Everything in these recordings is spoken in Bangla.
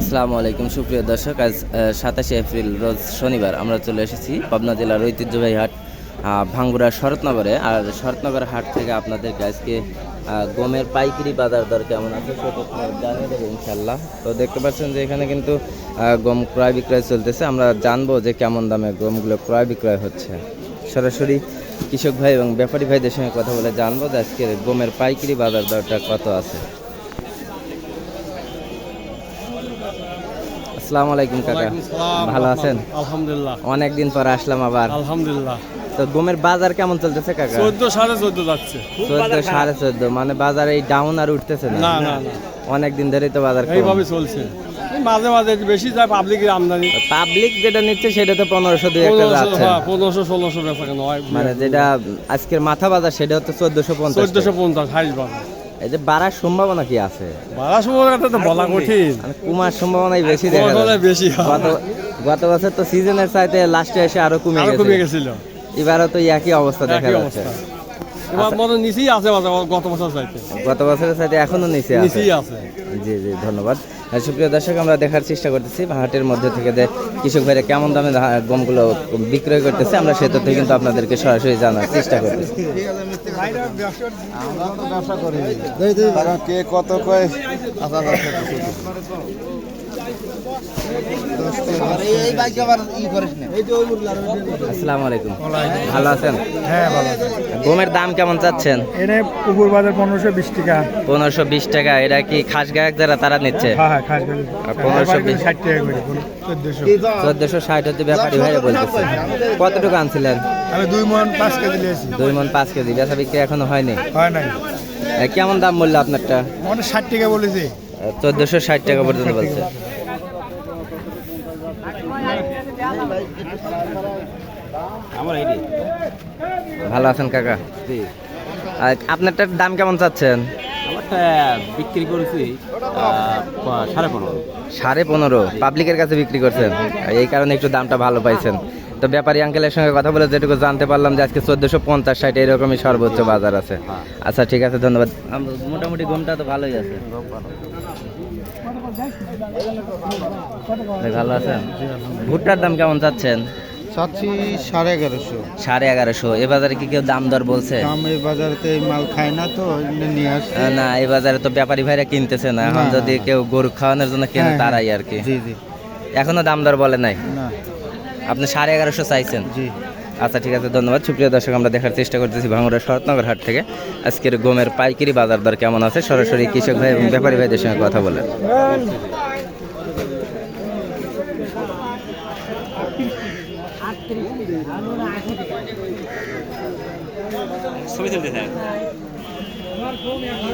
আসসালামু আলাইকুম, সুপ্রিয় দর্শক। আজ সাতাশে এপ্রিল, রোজ শনিবার আমরা চলে এসেছি পাবনা জেলার ঐতিহ্যবাহী হাট ভাঙ্গুড়া শরৎনগরে। আর শরৎনগর হাট থেকে আপনাদেরকে আজকে গমের পাইকারি বাজার দর কেমন আছে সেটা জানিয়ে দেবো ইনশাল্লাহ তো দেখতে পাচ্ছেন যে এখানে কিন্তু গম ক্রয় বিক্রয় চলতেছে। আমরা জানব যে কেমন দামে গমগুলো ক্রয় বিক্রয় হচ্ছে। সরাসরি কৃষক ভাই এবং ব্যাপারী ভাইদের সঙ্গে কথা বলে জানব যে আজকে গমের পাইকারি বাজার দরটা কত আছে। আসসালামু আলাইকুম কাকা। ভালো আছেন? আলহামদুলিল্লাহ। অনেকদিন পর আসলাম আবার। আলহামদুলিল্লাহ। তো গমের বাজার কেমন চলতেছে কাকা? চোদ্দ সাড়ে চোদ্দ যাচ্ছে। চোদ্দ সাড়ে চোদ্দ মানে বাজার এই ডাউন আর উঠতেছে না? না না না। অনেক দিন ধরেই তো বাজার এইভাবে চলছে। এই মাঝে মাঝে বেশি যায় পাবলিকের আমদানি। পাবলিক যেটা নিচ্ছে সেটা তো পনেরোশো দুই একটা পনেরোশো যাচ্ছে। হ্যাঁ, পনেরোশো ষোলোশো বেচা কেন মানে যেটা আজকের মাথা বাজার সেটা হচ্ছে চোদ্দশো পঞ্চাশ চোদ্দশো পঞ্চাশ হাইস বাজার। এই যে বাড়ার সম্ভাবনা কি আছে? বাড়ার সময় তো বলা কঠিন। কুমার সম্ভাবনাই বেশি দেখা যায়। বেশি। গত গত বছর তো সিজনের চাইতে লাস্টে এসে আরও কমে গেছে কমে গেছিল। এবারও তো একই অবস্থা দেখা যাচ্ছে। এবার মনে নিচেই আছে গত বছর চাইতে। গত বছরের সাথে এখনও নিচে আছে। নিচেই আছে। জি জি ধন্যবাদ। সুপ্রিয় দর্শক, আমরা দেখার চেষ্টা করতেছি হাটের মধ্যে থেকে যে কৃষক ভাইরা কেমন দামে গমগুলো বিক্রয় করতেছে। আমরা সে তথ্য কিন্তু আপনাদেরকে সরাসরি জানার চেষ্টা করতেছি। কে কত কয় আসসালামু আলাইকুম ভালো আছেন? হ্যাঁ ভালো গমের দাম কেমন চাচ্ছেন? এনে পুকুর বাজার পনেরোশো বিশ টাকা। পনেরোশো বিশ টাকা এটা কি খাস গায়ক যারা তারা নিচ্ছে? হ্যাঁ হ্যাঁ খাস করে আর পনেরোশো বিশ ষাট টাকা করে চোদ্দশো। ষাট হচ্ছে ব্যাপারী ভাইরা বলতেছে। কতটুকু আনছিলেন? আমি দুই মন পাঁচ কেজি নিয়েছি। দুই মন পাঁচ কেজি বেচা বিক্রি এখনও হয়নি? হয় নাই। কেমন দাম বলল আপনারটা? মানে ষাট টাকা বলেছে। চোদ্দশো ষাট টাকা পর্যন্ত বলছে। ভালো আছেন কাকা? আর আপনারটার দাম কেমন চাচ্ছেন? আমারটা বিক্রি করেছি সাড়ে পনেরো। সাড়ে পনেরো। পাবলিকের কাছে বিক্রি করছেন? এই কারণে একটু দামটা ভালো পাইছেন। তো ব্যাপারী আঙ্কেলের সঙ্গে কথা বলে যেটুকু জানতে পারলাম যে আজকে চোদ্দশো পঞ্চাশ ষাট এরকমই সর্বোচ্চ বাজার আছে। আচ্ছা ঠিক আছে ধন্যবাদ। মোটামুটি গমটা তো ভালোই আছে। ভালো আছেন? ভুট্টার দাম কেমন চাচ্ছেন? চাচ্ছি সাড়ে এগারোশো। সাড়ে এগারোশো। এ বাজারে কি কেউ দাম দর বলছে? দাম এই বাজারতে এই মাল খায় না তো নিয়ে আসছি। না এই বাজারে তো ব্যাপারী ভাইরা কিনতেছে না। এখন যদি কেউ গরু খাওয়ানোর জন্য কেনে হ্যাঁ, তারাই আর কি। জি জি। এখনও দাম দর বলে নাই? না। আপনি সাড়ে এগারোশো চাইছেন? জি। আচ্ছা ঠিক আছে ধন্যবাদ। সুপ্রিয় দর্শক আমরা দেখার চেষ্টা করতেছি ভাঙড়া শরৎনগর হাট থেকে। আজকের গমের পাইকারি বাজার দর কেমন আছে? সরাসরি কৃষক ভাই এবং ব্যাপারী ভাইদের সঙ্গে কথা বলে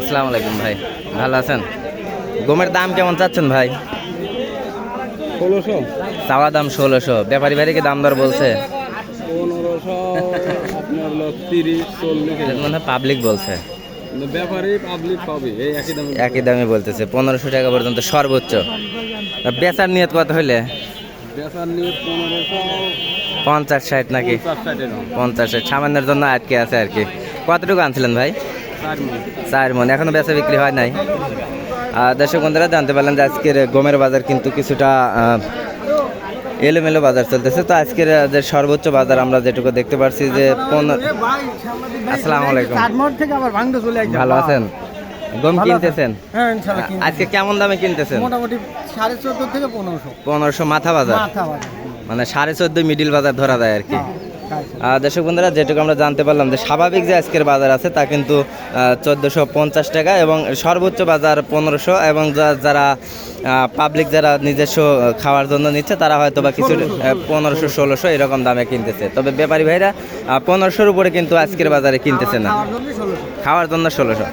আসসালামু আলাইকুম ভাই ভালো আছেন? গমের দাম কেমন চাচ্ছেন ভাই? ষোলোশো। চাওয়া দাম ষোলোশো ব্যাপারী ভাইকে দাম দর বলছে? মনে পাবলিক বলছে। একই দাম বলতেছে পনেরোশো টাকা পর্যন্ত সর্বোচ্চ। বেচার নিয়ত কত হইলে? বেচার নিয়ে পনেরোশো পঞ্চাশ ষাট নাকি? পঞ্চাশ ষাট। সামান্যের জন্য আটকে আছে আর কি। কতটুকু আনছিলেন ভাই? চার মন। এখনও বেচা বিক্রি হয় নাই? আর দর্শক বন্ধুরা জানতে পারলেন যে আজকের গমের বাজার কিন্তু কিছুটা এলোমেলো বাজার চলতেছে। তো আজকের যে সর্বোচ্চ বাজার আমরা যেটুকু দেখতে পারছি যে পনেরো আসসালামু আলাইকুম। ভালো আছেন? গম কিনতেছেন? হ্যাঁ। আজকে কেমন দামে কিনতেছেন? মোটামুটি সাড়ে চোদ্দ থেকে পনেরোশো। পনেরোশো মাথা বাজার। মাথা বাজার। মানে সাড়ে চোদ্দ মিডিল বাজার ধরা যায় আর কি। আহ, দর্শক বন্ধুরা যেটুকু আমরা জানতে পারলাম যে স্বাভাবিক যে আজকের বাজার আছে তা কিন্তু চোদ্দোশো পঞ্চাশ টাকা এবং সর্বোচ্চ বাজার পনেরোশো এবং যারা পাবলিক যারা নিজস্ব খাওয়ার জন্য নিচ্ছে তারা হয়তো বা কিছু পনেরোশো ষোলোশো এরকম দামে কিনতেছে। তবে ব্যাপারী ভাইরা পনেরোশোর উপরে কিন্তু আজকের বাজারে কিনতেছে না। খাওয়ার জন্য ষোলোশো।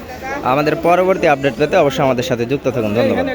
আমাদের পরবর্তী আপডেট পেতে অবশ্যই আমাদের সাথে যুক্ত থাকুন। ধন্যবাদ।